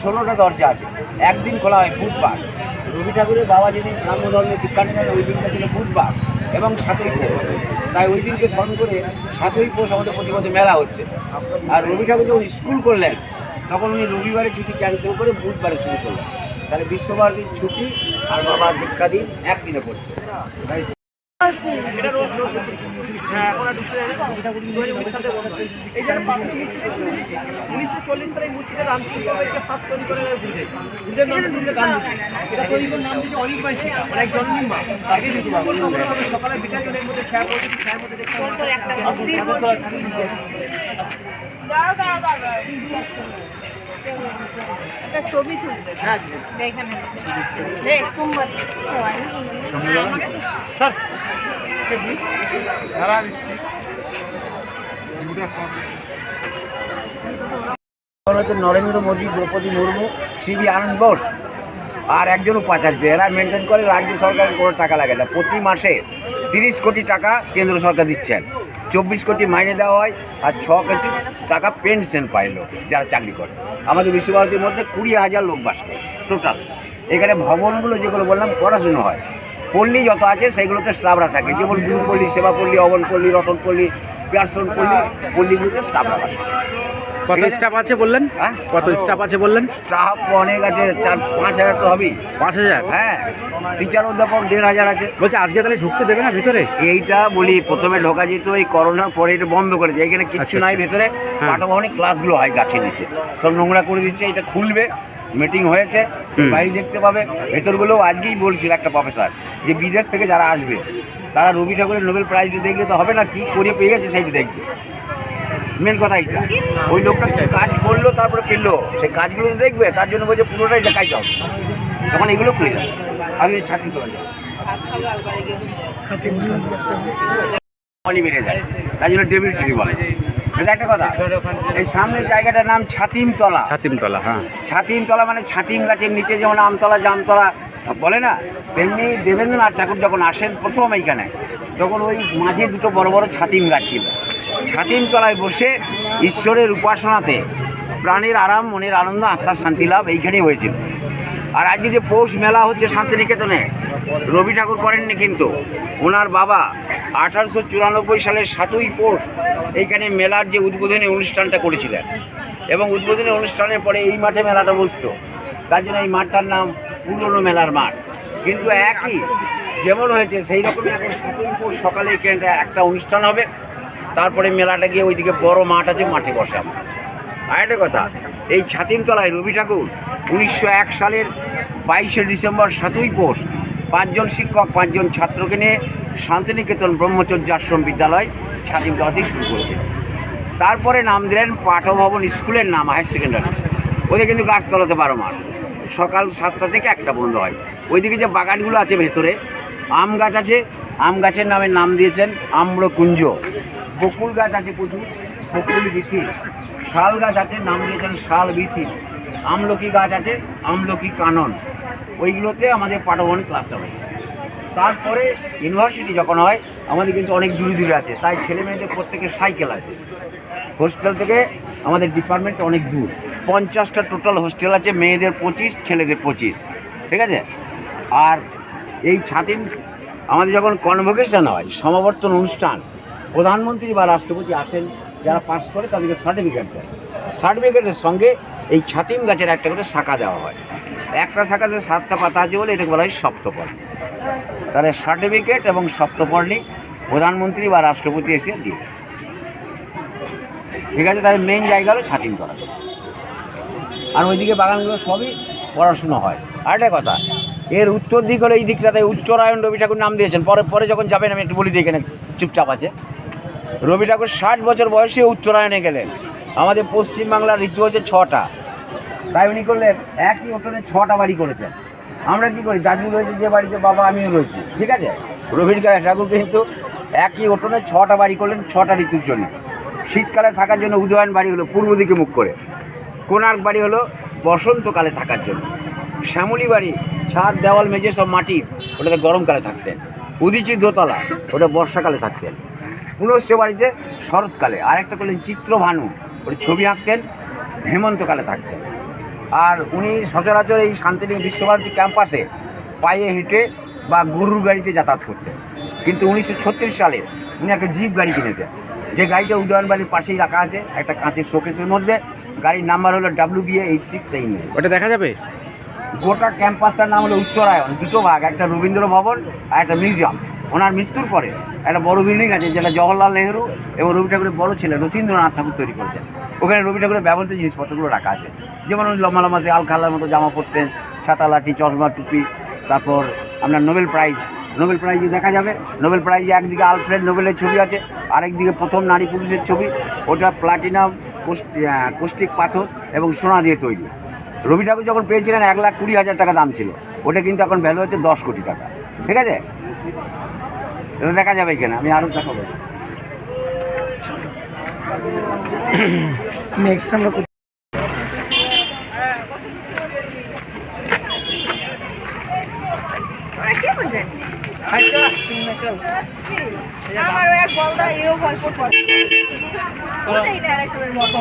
ষোলোটা দরজা আছে। একদিন খোলা হয় বুধবার। রবি ঠাকুরের বাবা যেদিন ব্রাহ্ম ধর্মে দীক্ষা নিলেন, ওই দিনটা ছিল বুধবার এবং সাতই পৌষ। তাই ওই দিনকে স্মরণ করে সাতই পৌষ আমাদের প্রতি বছর মেলা হচ্ছে। আর রবি ঠাকুর যখন স্কুল করলেন, তখন উনি রবিবারে ছুটি ক্যান্সেল করে বুধবারে শুরু করলেন। তাহলে বিশ্বভারতীর ছুটি আর বাবার দীক্ষা দিন একদিনে পড়ছে। তাই উনিশশো চল্লিশ সালে মূর্তিটা এসে ফার্স্ট তৈরি করে বুঝে বুঝের নাম দিয়েছে গান্ধী এটা তৈরি করে নাম দিয়েছে অনির্বাণ শিখা মানে এক জননী মা তাকে শুধু বলব আমরা সকালে বিকাল জনের মধ্যে ছায়া পড়ছে ছায়ার মধ্যে দেখতে দাঁড়াও দাঁড়াও দাঁড়াও। একটা ছবি তুলবে। হ্যাঁ। দেখ হয় নরেন্দ্র মোদী দ্রৌপদী মুর্মু সিবি আনন্দ বোস আর একজন উপাচার্য এরা মেনটেন করে রাজ্য সরকারের কোনো টাকা লাগে না। প্রতি মাসে তিরিশ কোটি টাকা কেন্দ্র সরকার দিচ্ছেন। চব্বিশ কোটি মাইনে দেওয়া হয় আর ছ কোটি টাকা পেনশন পায় লোক যারা চাকরি করে। আমাদের বিশ্বভারতীর মধ্যে কুড়ি হাজার লোক বাস করে টোটাল এখানে ভবনগুলো যেগুলো বললাম, পড়াশুনো হয়। পল্লী যত আছে, সেগুলোতে স্টাফরা থাকে। যেমন গুরুপল্লী, সেবাপল্লী, অবনপল্লী, রতনপল্লী পিয়ারসন পল্লী পল্লীগুলোতে স্টাফরা বাসে কত স্টাফ আছে বললেন? হ্যাঁ? কত স্টাফ আছে বললেন? স্টাফ অনেক আছে চার পাঁচ হাজার তো হবেই। পাঁচ হাজার? হ্যাঁ টিচার অধ্যাপক দেড় হাজার আছে। বলছে আজকে তাহলে ঢুকতে দেবে না ভিতরে? এইটা বলি প্রথমে ঢোকা যেত এই করোনার পরে এটা বন্ধ করেছে এখানে কিচ্ছু আচ্ছা, নাই আচ্ছা। ভেতরে। হ্যাঁ। পাঠভবনে ক্লাসগুলো হয় গাছের নিচে। সব নোংরা করে দিচ্ছে এটা খুলবে। মিটিং হয়েছে। বাইরে দেখতে পাবে। ভেতরগুলোও আজকেই বলছিল একটা প্রফেসর যে বিদেশ থেকে যারা আসবে তারা রবি ঠাকুরের নোবেল প্রাইজটা দেখলে তো হবে না কি করে পেয়ে গেছে সেইটা দেখবে। মেন কথা এইটা। ওই লোকটা কি কাজ করল তারপরে পেল সেই কাজগুলো তো দেখবে তার জন্য বলছে পুরোটাই দেখাই যাও তখন এগুলো খুলে যাবে আগে ছাতি তোলা যাবে পানি বেড়ে যায়। তাই জন্য ডেবিল ট্রি বলে। এটা একটা কথা। এই সামনের জায়গাটার নাম ছাতিমতলা। ছাতিমতলা হ্যাঁ। ছাতিমতলা মানে ছাতিম গাছের নিচে যেমন আমতলা জামতলা বলে না? তেমনি দেবেন্দ্রনাথ ঠাকুর যখন আসেন প্রথম এইখানে তখন ওই মাঝে দুটো বড় বড় ছাতিম গাছ ছিল। ছাতিম তলায় বসে ঈশ্বরের উপাসনাতে প্রাণের আরাম, মনের আনন্দ, আত্মার শান্তি লাভ এইখানেই হয়েছিল। আর আজকে যে পৌষ মেলা হচ্ছে শান্তিনিকেতনে, রবি ঠাকুর করেননি কিন্তু। ওনার বাবা আঠারোশো চুরানব্বই সালের সাতই পৌষ এইখানে মেলার যে উদ্বোধনী অনুষ্ঠানটা করেছিলেন। এবং উদ্বোধনী অনুষ্ঠানের পরে এই মাঠে মেলাটা বসতো। তার জন্য এই মাঠটার নাম পুরনো মেলার মাঠ। কিন্তু একই যেমন হয়েছে সেই রকমই এখন সাতই পৌষ সকালে একটা অনুষ্ঠান হবে। তারপরে মেলাটা গিয়ে ওইদিকে বড় মাঠ আছে, মাঠে বসে আমরা আর একটা কথা, এই ছাতিমতলায় রবি ঠাকুর উনিশশো এক সালের বাইশে ডিসেম্বর সাতই পৌষ পাঁচজন শিক্ষক, পাঁচজন ছাত্রকে নিয়ে শান্তিনিকেতন ব্রহ্মচর্য আশ্রম বিদ্যালয় ছাতিমতলাতেই শুরু করেছে। তারপরে নাম দিলেন পাঠভবন স্কুলের নাম, হায়ার সেকেন্ডারি। ওদের কিন্তু গাছতলাতে বারো মাস। সকাল সাতটা থেকে একটা বন্ধ হয়। ওইদিকে যে বাগানগুলো আছে ভেতরে, আম গাছ আছে আম গাছের নামে নাম দিয়েছেন আম্রকুঞ্জ। বকুল গাছ আছে প্রচুর, বকুল বিথি। শাল গাছ আছে, নাম দিয়েছেন শাল বিথি। আমলকি গাছ আছে, আমলকি কানন। ওইগুলোতে আমাদের পাঠভবন ক্লাসটা হয় তারপরে ইউনিভার্সিটি যখন হয়, আমাদের কিন্তু অনেক দূরে দূরে আছে। তাই ছেলে মেয়েদের প্রত্যেকের সাইকেল আছে। হোস্টেল থেকে আমাদের ডিপার্টমেন্ট অনেক দূর। পঞ্চাশটা টোটাল হোস্টেল আছে, মেয়েদের পঁচিশ, ছেলেদের পঁচিশ। ঠিক আছে? আর এই ছাতিম আমাদের যখন কনভোকেশন হয়, সমাবর্তন অনুষ্ঠান, প্রধানমন্ত্রী বা রাষ্ট্রপতি আসেন, যারা পাস করে তাদেরকে সার্টিফিকেট দেয় সার্টিফিকেটের সঙ্গে এই ছাতিম গাছের একটা করে শাখা দেওয়া হয়। একটা শাখাতে সাতটা পাতা আছে বলে এটাকে বলা হয় সপ্তপল তাহলে সার্টিফিকেট এবং সপ্তপর্ণি প্রধানমন্ত্রী বা রাষ্ট্রপতি এসে দিয়ে ঠিক আছে, তাহলে মেন জায়গা হলো ছাতিম করা আর ওইদিকে বাগানগুলো সবই পড়াশুনো হয়। আর একটা কথা এর উত্তর দিক হলো এই দিকটাতে উত্তরায়ণ রবি ঠাকুর নাম দিয়েছেন। পরে পরে যখন যাবেন, আমি একটু বলি দিই এখানে, চুপচাপ আছে। রবি ঠাকুর ষাট বছর বয়সে উত্তরায়ণে গেলেন। আমাদের পশ্চিমবাংলার ঋতু হচ্ছে ছটা। তাই উনি করলেন, একই উঠোনে ছটা বাড়ি করেছেন। আমরা কি করি, দাদু রয়েছে যে বাড়িতে, বাবা আমিও রয়েছি, ঠিক আছে? রবীন্দ্র ঠাকুর কিন্তু একই উঠোনে ছটা বাড়ি করলেন, ছটা ঋতুর জন্য। শীতকালে থাকার জন্য উদয়ন বাড়ি হলো পূর্ব দিকে মুখ করে। কোণার্ক বাড়ি হলো বসন্তকালে থাকার জন্য। শ্যামলী বাড়ি ছাদ, দেওয়াল মেঝে সব মাটির। ওটাতে গরমকালে থাকতেন। উদিচি দোতলা, ওটা বর্ষাকালে থাকতেন। পুনশ্চ বাড়িতে শরৎকালে। আর একটা করলেন চিত্রভানু ওটা ছবি আঁকতেন, হেমন্তকালে থাকতেন। আর উনি সচরাচর এই শান্তিনিকেতন বিশ্বভারতী ক্যাম্পাসে পায়ে হেঁটে বা গরুর গাড়িতে যাতায়াত করতেন। কিন্তু উনিশশো ছত্রিশ সালে উনি একটা জিপ গাড়ি কিনেছেন। যে গাড়িটা উদয়নবাড়ির পাশেই রাখা আছে, একটা কাঁচের শোকেসের মধ্যে। গাড়ির নাম্বার হলো ডাব্লিউ বিএ এইট সিক্স এই ওটা দেখা যাবে? গোটা ক্যাম্পাসটার নাম হলো উত্তরায়ণ, দুটো ভাগ, একটা রবীন্দ্র ভবন আর একটা মিউজিয়াম। ওনার মৃত্যুর পরে একটা বড় বিল্ডিং আছে যেটা জওহরলাল নেহরু এবং রবি ঠাকুরের বড় ছেলে রথীন্দ্রনাথ ঠাকুর তৈরি করেছেন। ওখানে রবি ঠাকুরের ব্যবহৃত জিনিসপত্রগুলো রাখা আছে। যেমন ওই লম্বা লম্বা আল খালার মতো জামা পরতেন, ছাতা, লাঠি, চশমা, টুপি, তারপর আপনার নোবেল প্রাইজ নোবেল প্রাইজে দেখা যাবে, নোবেল প্রাইজে একদিকে আলফ্রেড নোবেলের ছবি আছে, আরেকদিকে প্রথম নারী পুরুষের ছবি। ওটা প্লাটিনাম কোষ্টিক পাথর এবং সোনা দিয়ে তৈরি। রবি ঠাকুর যখন পেয়েছিলেন এক লাখ কুড়ি হাজার টাকা দাম ছিল ওটা কিন্তু এখন ভ্যালু হচ্ছে দশ কোটি টাকা। ঠিক আছে? সেটা দেখা যাবে এখানে আমি আরও দেখাবো নেক্সট আমরা কি বলছে আমার ওই এক বলদা এও গল্প করে। ওটাই না আরেকজনের মতো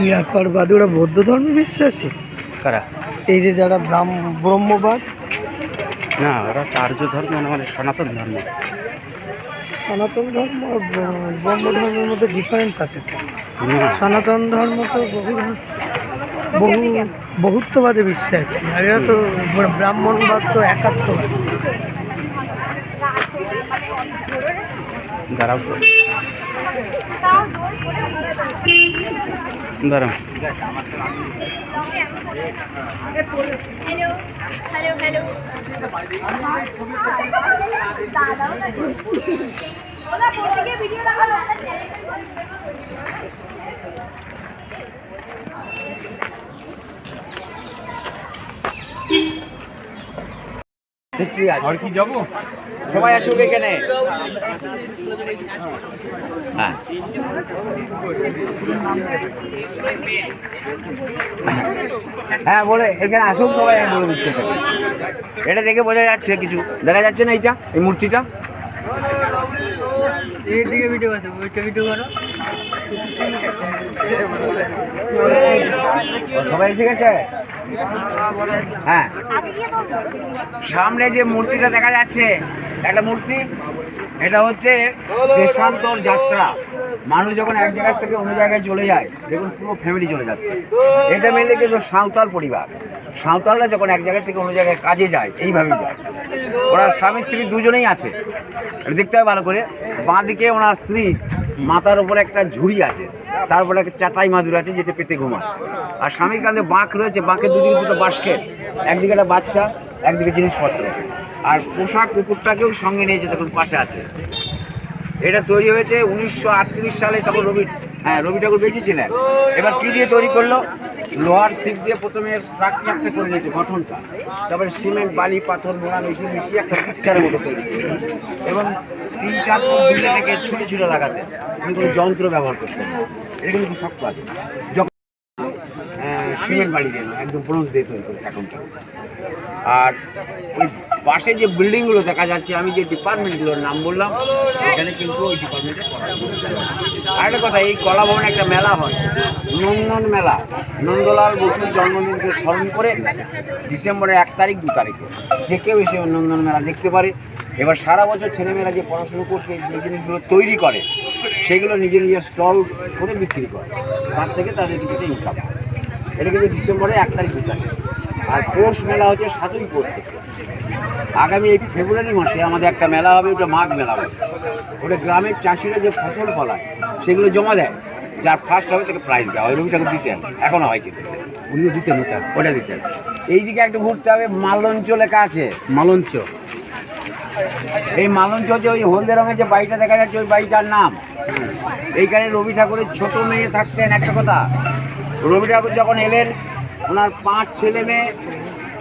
নিরাকর বাদুরা বৌদ্ধ ধর্মে বিশ্বাসী কারা? এই যে যারা ব্রাহ্ম ব্রহ্মবাদ। না ওরা চার্য ধর্ম মানে আমাদের সনাতন ধর্ম। সনাতন ধর্ম ব্রহ্ম ধর্মের মধ্যে ডিফারেন্স আছে। সনাতন ধর্ম তো বহু বহু বহুত্ববাদে বিশ্বাস আর এরা তো ব্র- ব্রাহ্মণবাদ তো একাত্মবাদ তো। দাঁড়াও হ্যালো হ্যালো হ্যালো দাদাও ওরা পড়ে ভিডিও দেখাল হিস্ট্রি আছে আর কি যাব? সবাই আসুক এখানে। হ্যাঁ। হ্যাঁ বলে এখানে আসুক সবাই আমি বলে দিচ্ছি এটা দেখে বোঝা যাচ্ছে কিছু। দেখা যাচ্ছে না এইটা এই মূর্তিটা? এইদিকে ভিডিও আছে ওইটা ভিডিও করো সবাই এসে গেছে? হ্যাঁ। সামনে যে মূর্তিটা দেখা যাচ্ছে একটা মূর্তি, এটা হচ্ছে দেশান্তর যাত্রা। মানুষ যখন এক জায়গা থেকে অন্য জায়গায় চলে যায়, দেখুন পুরো ফ্যামিলি চলে যাচ্ছে। এটা মেনলি কিন্তু সাঁওতাল পরিবার। সাঁওতালরা যখন এক জায়গা থেকে অন্য জায়গায় কাজে যায়, এইভাবেই যায়। ওরা স্বামী, স্ত্রী দুজনেই আছে। দেখতে হবে ভালো করে। বাঁ দিকে ওনার স্ত্রী, মাথার উপরে একটা ঝুড়ি আছে। তারপরে একটা চাটাই মাদুর আছে যেটা পেতে ঘুমায়। আর স্বামীর কাঁধে বাঁক রয়েছে, বাঁকের দুদিকে দুটো বাস্কেট। একদিকে একটা বাচ্চা, একদিকে জিনিসপত্র। আর পোশাক কুকুরটাকেও সঙ্গে নিয়েছে দেখুন, পাশে আছে। এটা তৈরি হয়েছে উনিশশো আটত্রিশ সালে, তখন রবি হ্যাঁ রবি ঠাকুর বেঁচেছিলেন। এবার কী দিয়ে তৈরি করল? লোহার সিট দিয়ে প্রথমে স্ট্রাকচারটা করে নিয়েছে, গঠনটা। তারপরে সিমেন্ট, বালি, পাথর, মোড়া মিশিয়ে মিশিয়ে একটা পিকচারের মতো তৈরি এবং তিন, চার থেকে ছুটে ছুটে লাগাতে তুমি কোনো যন্ত্র ব্যবহার করতে। এটা কিন্তু শক্ত আছে। সিমেন্ট বালি দিয়ে নয়, একদম ব্রোঞ্জ দিয়ে তৈরি করে এখন আর ওই পাশে যে বিল্ডিংগুলো দেখা যাচ্ছে আমি যে ডিপার্টমেন্টগুলোর নাম বললাম এখানে কিন্তু ওই ডিপার্টমেন্টে আর একটা কথা এই কলা ভবনে একটা মেলা হয় নন্দন মেলা। নন্দলাল বসুর জন্মদিনকে স্মরণ করে ডিসেম্বরের এক তারিখ দু তারিখে। যে কেউ এসে নন্দন মেলা দেখতে পারে। এবার সারা বছর ছেলেমেয়েরা যে পড়াশুনো করছে যে জিনিসগুলো তৈরি করে সেগুলো নিজে নিজের স্টল করে বিক্রি করে। তার থেকে তাদের কিছুটা ইনকাম এটা কিন্তু ডিসেম্বরে এক তারিখ তারিখ আর পৌষ মেলা হচ্ছে সাতই পৌষ থেকে। আগামী এই ফেব্রুয়ারি মাসে আমাদের একটা মেলা হবে ওটা মাঘ মেলা হবে। ওটা গ্রামের চাষিরা যে ফসল ফলায় সেগুলো জমা দেয়। যার ফার্স্ট হবে তাকে প্রাইজ দেওয়া হয়। রবিটাকে দিতেন এখনও হয় কিন্তু। উনিও দিতেন ওটা। ওটা দিতেন এইদিকে একটু ঘুরতে হবে মালঞ্চ লেখা আছে। মালঞ্চ। এই মালঞ্চ হচ্ছে ওই হলদে রঙের যে বাড়িটা দেখা যাচ্ছে ওই বাড়িটার নাম। এইখানে রবি ঠাকুরের ছোট মেয়ে থাকতেন একটা কথা। রবি ঠাকুর যখন এলেন, ওনার পাঁচ ছেলে মেয়ে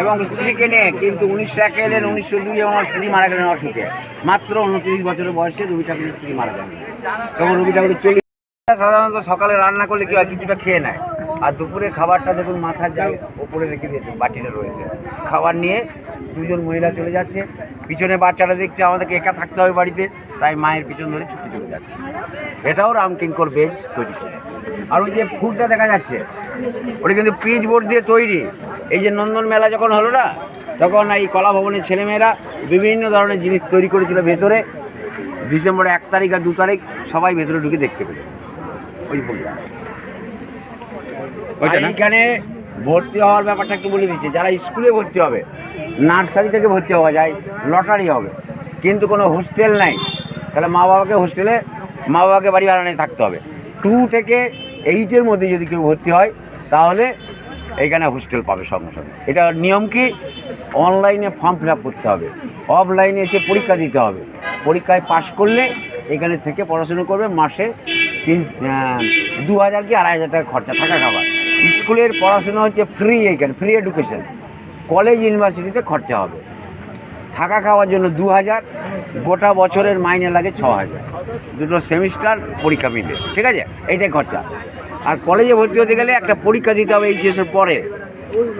এবং স্ত্রীকে নিয়ে, কিন্তু উনিশশো একে এলেন, উনিশশো দুই ওনার স্ত্রী মারা গেলেন অসুখে। মাত্র উনত্রিশ বছরের বয়সে রবি ঠাকুরের স্ত্রী মারা গেলেন। তখন রবি ঠাকুরের চল্লিশ সাধারণত সকালে রান্না করলে কি হয় কিছুটা খেয়ে নেয়। আর দুপুরে খাবারটা দেখুন, মাথার যায় ওপরে রেখে দিয়েছে বাটিটা রয়েছে। খাবার নিয়ে দুজন মহিলা চলে যাচ্ছে। পিছনে বাচ্চাটা দেখছে, আমাদেরকে একা থাকতে হবে বাড়িতে, তাই মায়ের পিছন ধরে ছুটে চলে যাচ্ছে। এটাও রামকিঙ্কর বেঞ্চ তৈরি করে আর ওই যে ফুলটা দেখা যাচ্ছে ওটা কিন্তু পিচ বোর্ড দিয়ে তৈরি। এই যে নন্দন মেলা যখন হলো না তখন এই কলা ভবনের ছেলেমেয়েরা বিভিন্ন ধরনের জিনিস তৈরি করেছিল ভেতরে। ডিসেম্বরের এক তারিখ আর দু তারিখ সবাই ভেতরে ঢুকে দেখতে পেরেছে ওই ফুলটা। এইখানে ভর্তি হওয়ার ব্যাপারটা একটু বলে দিচ্ছি যারা স্কুলে ভর্তি হবে নার্সারি থেকে ভর্তি হওয়া যায় লটারি হবে কিন্তু কোনো হোস্টেল নাই। তাহলে মা বাবাকে হোস্টেলে মা বাবাকে বাড়ি ভাড়া নিয়ে থাকতে হবে। টু থেকে এইটের মধ্যে যদি কেউ ভর্তি হয়, তাহলে এখানে হোস্টেল পাবে সঙ্গে সঙ্গে। এটা নিয়ম কি? অনলাইনে ফর্ম ফিল করতে হবে। অফলাইনে এসে পরীক্ষা দিতে হবে। পরীক্ষায় পাশ করলে এখানে থেকে পড়াশুনো করবে মাসে তিন দু হাজার কি আড়াই হাজার টাকা খরচা থাকা খাবার। স্কুলের পড়াশোনা হচ্ছে ফ্রি এখানে ফ্রি এডুকেশন কলেজ ইউনিভার্সিটিতে খরচা হবে। থাকা খাওয়ার জন্য দু হাজার, গোটা বছরের মাইনে লাগে ছ হাজার। দুটো সেমিস্টার, পরীক্ষা মিলে। ঠিক আছে? এইটাই খরচা। আর কলেজে ভর্তি হতে গেলে একটা পরীক্ষা দিতে হবে এইচএসের পরে।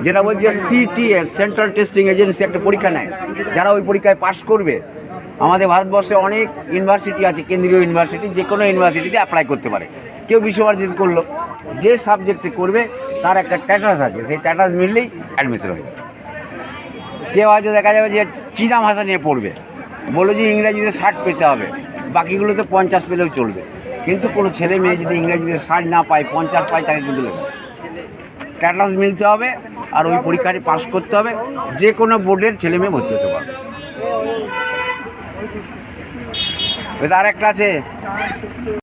যেটা বলছে সিটিএস সেন্ট্রাল টেস্টিং এজেন্সি একটা পরীক্ষা নেয়। যারা ওই পরীক্ষায় পাশ করবে, আমাদের ভারতবর্ষে অনেক ইউনিভার্সিটি আছে, কেন্দ্রীয় ইউনিভার্সিটি যে কোনো ইউনিভার্সিটিতে অ্যাপ্লাই করতে পারে। কেউ বিশ্বভারতীতে করল। যে সাবজেক্টে করবে, তার একটা ট্যাটাস আছে। সেই ট্যাটাস মিললেই অ্যাডমিশন হয়ে যাবে কেউ হয়তো দেখা যাবে যে চীনা ভাষা নিয়ে পড়বে। বলল যে ইংরাজিতে ষাট পেতে হবে, বাকিগুলোতে পঞ্চাশ পেলেও চলবে। কিন্তু কোনো ছেলে মেয়ে যদি ইংরাজিতে ষাট না পায়, পঞ্চাশ পায়, তাকে কিন্তু দেবে ট্যাটাস মিলতে হবে, আর ওই পরীক্ষাটি পাস করতে হবে, যে কোনো বোর্ডের ছেলে মেয়ে ভর্তি হতে পারবে। আর একটা আছে।